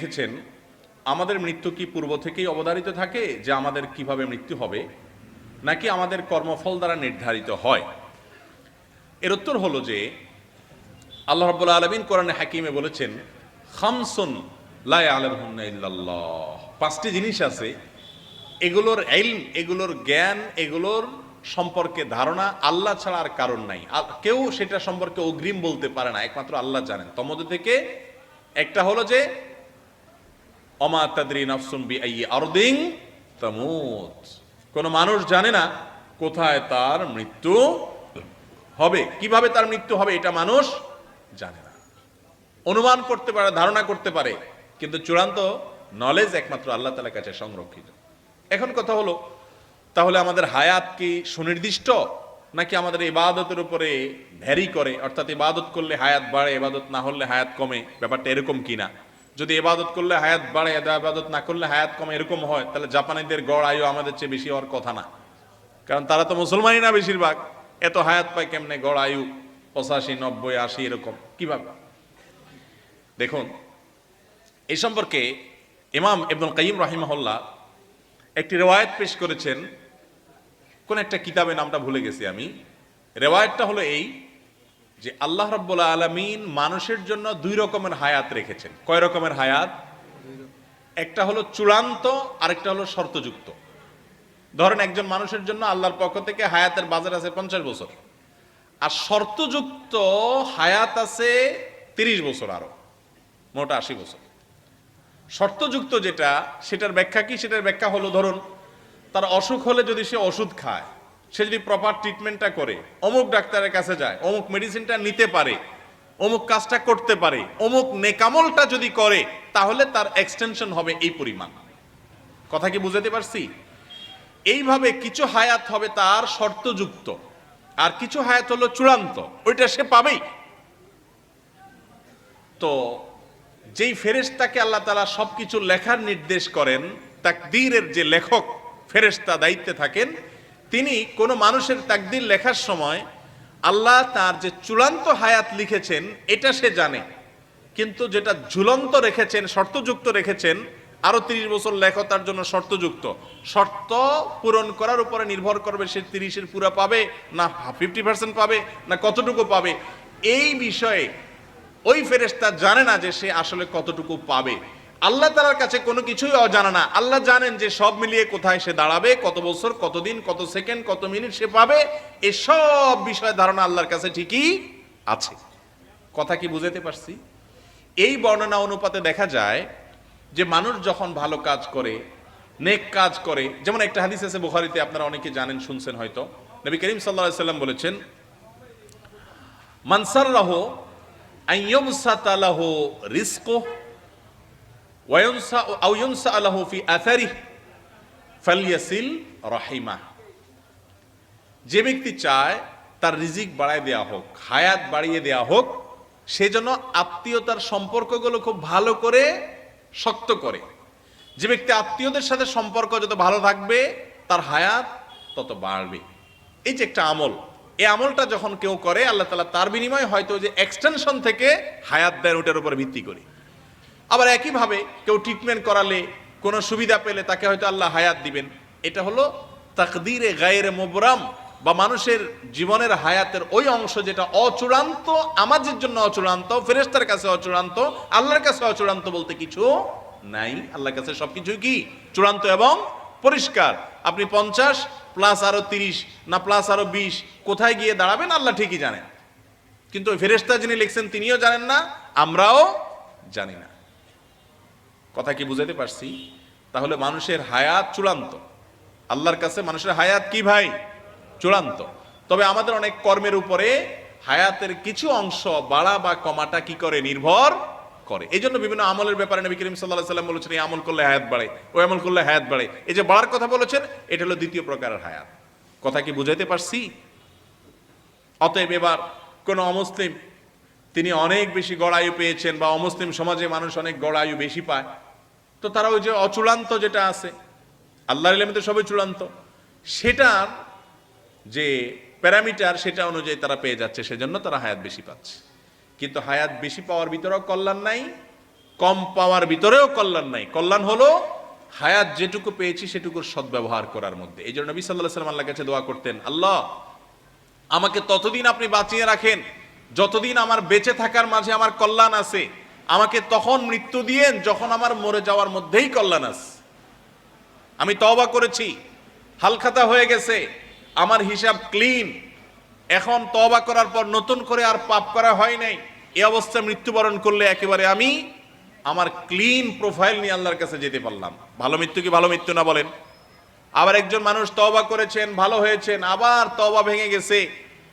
দেখেছেন, আমাদের মৃত্যু কি পূর্ব থেকেই অবধারিত থাকে যে আমাদের কীভাবে মৃত্যু হবে, নাকি আমাদের কর্মফল দ্বারা নির্ধারিত হয়? এর উত্তর হলো যে, আল্লাহ রাব্বুল আলামিন কোরআনে হাকিমে বলেছেন, খামসুন লা ইয়ালামুহুন্না ইল্লাল্লাহ। পাঁচটি জিনিস আছে, এগুলোর এলম এগুলোর জ্ঞান, এগুলোর সম্পর্কে ধারণা আল্লাহ ছাড়া আর কারণ নাই। কেউ সেটা সম্পর্কে অগ্রিম বলতে পারে না, একমাত্র আল্লাহ জানেন। তমধ্যে থেকে একটা হলো যে অমা তাদরি তামুত। কোন মানুষ জানে না কোথায় তার মৃত্যু হবে, কীভাবে তার মৃত্যু হবে এটা মানুষ জানে না। অনুমান করতে পারে, ধারণা করতে পারে, কিন্তু চূড়ান্ত নলেজ একমাত্র আল্লাহ তালার কাছে সংরক্ষিত। এখন কথা হলো, তাহলে আমাদের হায়াত কি সুনির্দিষ্ট, নাকি আমাদের ইবাদতের উপরে ভ্যারি করে? অর্থাৎ ইবাদত করলে হায়াত বাড়ে, ইবাদত না হলে হায়াত কমে? ব্যাপারটা এরকম কিনা? যদি এবাদত করলে হায়াত বাড়ে ইবাদত না করলে হায়াত কমে, এরকম হয়, তাহলে জাপানিদের গড় আয়ু আমাদের চেয়ে বেশি হওয়ার কথা না। কারণ তারা তো মুসলমানই না বেশিরভাগ। এত হায়াত পায় কেমনে? গড় আয়ু পঁচাশি, নব্বই, আশি, এরকম। কীভাবে? দেখুন, এই সম্পর্কে ইমাম ইবনুল কাইম রাহিমাহুল্লাহ একটি রেওয়ায়ত পেশ করেছেন। কোন একটা কিতাবে নামটা ভুলে গেছি আমি। রেওয়ায়তটা হলো এই যে আল্লাহ রাব্বুল আলামিন মানুষের জন্য দুই রকমের হায়াত রেখেছেন। কয় রকমের হায়াত? একটা হলো চূড়ান্ত, আরেকটা হলো শর্তযুক্ত। ধরেন একজন মানুষের জন্য আল্লাহর পক্ষ থেকে হায়াতের বাজার আছে পঞ্চাশ বছর। আর শর্তযুক্ত হায়াত আছে তিরিশ বছর আরও, মোটা আশি বছর। শর্তযুক্ত যেটা, সেটার ব্যাখ্যা কি? সেটার ব্যাখ্যা হলো, ধরুন, তার অসুখ হলে যদি সে ওষুধ খায় সে যদি প্রপার ট্রিটমেন্টটা করে, অমুক ডাক্তারের কাছে যায়, অমুক মেডিসিনটা নিতে পারে, অমুক কাজটা করতে পারে, অমুক নেকামলটা যদি করে, তাহলে তার এক্সটেনশন হবে এই পরিমাণ। কথা কি বুঝাতে পারছি? এইভাবে কিছু হায়াত হবে তার শর্তযুক্ত, আর কিছু হায়াত হলো চূড়ান্ত, ওইটা সে পাবেই। তো যেই ফেরেশতাকে আল্লাহ তালা সবকিছু লেখার নির্দেশ করেন, তাকদীরের যে লেখক ফেরেশতা দায়িত্বে থাকেন তিনি কোনো মানুষের তাকদীর লেখার সময় আল্লাহ তার যে চূড়ান্ত হায়াত লিখেছেন, এটা সে জানে। কিন্তু যেটা ঝুলন্ত রেখেছেন, শর্তযুক্ত রেখেছেন, আরও তিরিশ বছর লেখো, তার জন্য শর্তযুক্ত। শর্ত পূরণ করার উপরে নির্ভর করবে সে তিরিশের পুরা পাবে, না ফিফটি পার্সেন্ট পাবে, না কতটুকু পাবে। এই বিষয়ে ওই ফেরেশতা জানে না যে সে আসলে কতটুকু পাবে। আল্লাহ তালার কাছে কোনো কিছুই অজানা না। আল্লাহ জানেন যে সব মিলিয়ে কোথায় সে দাঁড়াবে, কত বছর কতদিন কত সেকেন্ড, কত মিনিট সে পাবে। এসব বিষয় ধারণা আল্লাহর কাছে ঠিকই আছে। কথা কি বুঝাতে পারছি? এই বর্ণনা অনুপাতে দেখা যায় যে মানুষ যখন ভালো কাজ করে, নেক কাজ করে, যেমন একটা হাদিস আছে বুখারিতে, আপনারা অনেকে জানেন, শুনছেন হয়তো। নবী করিম সাল্লাহ সাল্লাম বলেছেন মানসার রাহ আইয়ুমসাতালাহু রিজকু রাহিমা যে ব্যক্তি চায় তার রিজিক বাড়ায় দেয়া হোক, হায়াত বাড়িয়ে দেয়া হোক, সে যেন আত্মীয়তার সম্পর্কগুলো খুব ভালো করে শক্ত করে। যে ব্যক্তি আত্মীয়দের সাথে সম্পর্ক যত ভালো থাকবে, তার হায়াত তত বাড়বে। এই যে একটা আমল এই আমলটা যখন কেউ করে, আল্লাহ তালা তার বিনিময়ে হয়তো যে এক্সটেনশন থেকে হায়াত দেন ওটার উপর ভিত্তি করে। আবার একইভাবে কেউ ট্রিটমেন্ট করালে কোনো সুবিধা পেলে তাকে হয়তো আল্লাহ হায়াত দিবেন। এটা হলো তাকদিরে গায়ের মোবরাম বা মানুষের জীবনের হায়াতের ওই অংশ যেটা অচূড়ান্ত, আমাদের জন্য অচূড়ান্ত ফেরেস্তার কাছে অচূড়ান্ত, আল্লাহর কাছে অচূড়ান্ত বলতে কিছু নাই। আল্লাহর কাছে সব সবকিছুই কি? চূড়ান্ত এবং পরিষ্কার। আপনি পঞ্চাশ প্লাস আরও তিরিশ না প্লাস আরও বিশ, কোথায় গিয়ে দাঁড়াবেন আল্লাহ ঠিকই জানেন। কিন্তু ফেরেস্তা যিনি লিখছেন তিনিও জানেন না, আমরাও জানি না। কথা কি বুঝাতে পারছি? তাহলে মানুষের হায়াত চূড়ান্ত। আল্লাহর কাছে মানুষের হায়াত কি ভাই? চূড়ান্ত। তবে আমাদের অনেক কর্মের উপরে হায়াতের কিছু অংশ বাড়া বা কমাটা কি করে? নির্ভর করে। এই জন্য বিভিন্ন আমলের ব্যাপারে নবী করিম সাল্লাহ সাল্লাম বলেছেন, এই আমল করলে হায়াত বাড়ে। ওই আমল করলে হায়াত বাড়ে। এই যে বাড়ার কথা বলেছেন, এটা হলো দ্বিতীয় প্রকারের হায়াত। কথা কি বুঝাইতে পারছি? অতএব এবার কোনো অমুসলিম, তিনি অনেক বেশি গড়ায়ু পেয়েছেন বা অমুসলিম সমাজে মানুষ অনেক গড়ায়ু বেশি পায়। তো তারা ওই যে অচূড়ান্ত যেটা আছে, আল্লাহর ইলামিতে সবই চূড়ান্ত, সেটার যে প্যারামিটার সেটা অনুযায়ী তারা পেয়ে যাচ্ছে, সেজন্য তারা হায়াত বেশি পাচ্ছে। কিন্তু হায়াত বেশি পাওয়ার ভিতরেও কল্যাণ নাই, কম পাওয়ার ভিতরেও কল্যাণ নাই। কল্যাণ হলো হায়াত যেটুকু পেয়েছি সেটুকুর সদ্ব্যবহার করার মধ্যে। এই জন্য নবী সাল্লাম আল্লাহ কাছে দোয়া করতেন, আল্লাহ, আমাকে ততদিন আপনি বাঁচিয়ে রাখেন, যতদিন আমার বেঁচে থাকার মাঝে আমার কল্যাণ আছে আমাকে তখন মৃত্যু দিয়েন যখন আমার মরে যাওয়ার মধ্যেই কল্যাণ আছে আমি তবা করেছি, হালখাতা হয়ে গেছে, আমার হিসাব ক্লিন। এখন তবা করার পর নতুন করে আর পাপ করা হয় নাই। এ অবস্থায় মৃত্যুবরণ করলে একেবারে আমি আমার ক্লিন প্রোফাইল নিয়ে আল্লাহর কাছে যেতে পারলাম। ভালো মৃত্যু কি ভালো মৃত্যু না বলেন? আবার একজন মানুষ তবা করেছেন, ভালো হয়েছেন, আবার তবা ভেঙে গেছে,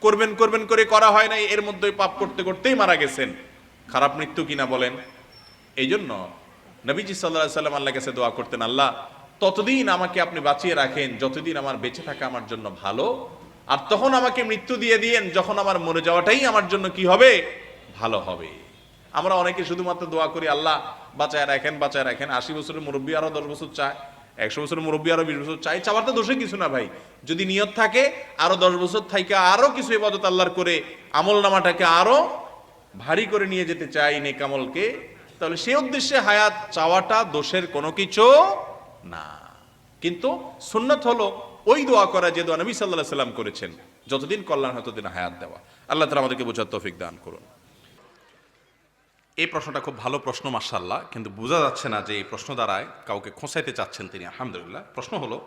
করবেন করবেন করে করা হয় নাই, এর মধ্যেই পাপ করতে করতেই মারা গেছেন। খারাপ মৃত্যু কিনা বলেন? এই জন্য নবীজি সাল্লাহ সাল্লাম আল্লাহ কাছে দোয়া করতেন, আল্লাহ, ততদিন আমাকে আপনি বাঁচিয়ে রাখেন, যতদিন আমার বেঁচে থাকা আমার জন্য ভালো, আর তখন আমাকে মৃত্যু দিয়ে দিয়েন, যখন আমার মরে যাওয়াটাই আমার জন্য কি হবে? ভালো হবে। আমরা অনেকে শুধুমাত্র দোয়া করি, আল্লাহ, বাঁচায় রাখেন বাঁচায় রাখেন। আশি বছরের মুরব্বী আরও দশ বছর চায়, একশো বছরের মুরব্বী আরও বিশ বছর চাই চাওয়ার তো দোষে কিছু না ভাই। যদি নিয়ত থাকে, আরও দশ বছর থাইকা আরও কিছু ইবাদত আল্লাহর করে আমল নামাটাকে আরও ভারী করে নিয়ে যেতে চাই নেকামলকে, তাহলে সেই উদ্দেশ্যে হায়াত চাওয়াটা দোষের কোনো কিছু না। কিন্তু সুন্নত হলো ওই দোয়া করা যে দোয়া নবী সাল্লাহ সাল্লাম করেছেন, যতদিন কল্যাণ হয় ততদিন হায়াত দেওয়া। আল্লাহ তালা আমাদেরকে বোঝার তৌফিক দান করুন। এই প্রশ্নটা খুব ভালো প্রশ্ন মার্শাল্লাহ কিন্তু বোঝা যাচ্ছে না যে এই প্রশ্ন দ্বারায় কাউকে খোঁচাইতে চাচ্ছেন তিনি, আলহামদুলিল্লাহ। প্রশ্ন হলো